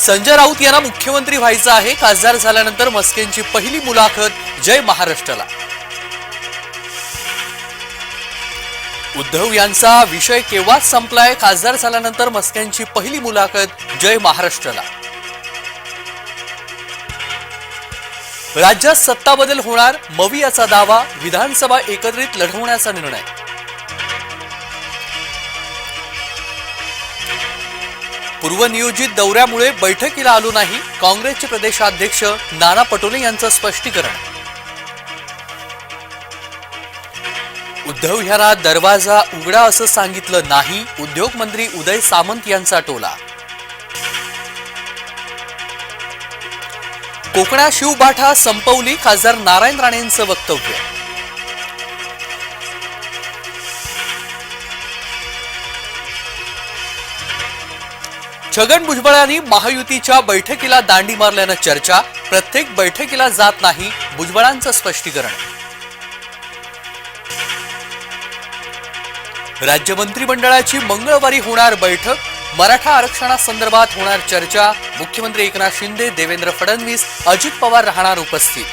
संजय राऊत यांना मुख्यमंत्री व्हायचं आहे. खासदार झाल्यानंतर मस्केंची पहिली मुलाखत जय महाराष्ट्राला. उद्धव यांचा विषय केव्हाच संपलाय? खासदार झाल्यानंतर मस्क्यांची पहिली मुलाखत जय महाराष्ट्राला. राज्यात सत्ता बदल होणार? मवी याचा दावा. विधानसभा एकत्रित लढवण्याचा निर्णय. पूर्वनियोजित दौऱ्यामुळे बैठकीला आलो नाही काँग्रेसचे प्रदेशाध्यक्ष नाना पटोले यांचं स्पष्टीकरण. उद्धव ह्याला दरवाजा उघडा असं सांगितलं नाही उद्योग मंत्री उदय सामंत यांचा टोला. कोकणा शिवबाठा संपवली खासदार नारायण राणेंचं वक्तव्य. छगन भुजबळांनी महायुतीच्या बैठकीला दांडी मारल्यानं चर्चा. प्रत्येक बैठकीला जात नाही भुजबळांचं स्पष्टीकरण. राज्य मंत्रिमंडळाची मंगळवारी होणार बैठक. मराठा आरक्षणासंदर्भात होणार चर्चा. मुख्यमंत्री एकनाथ शिंदे देवेंद्र फडणवीस अजित पवार राहणार उपस्थित.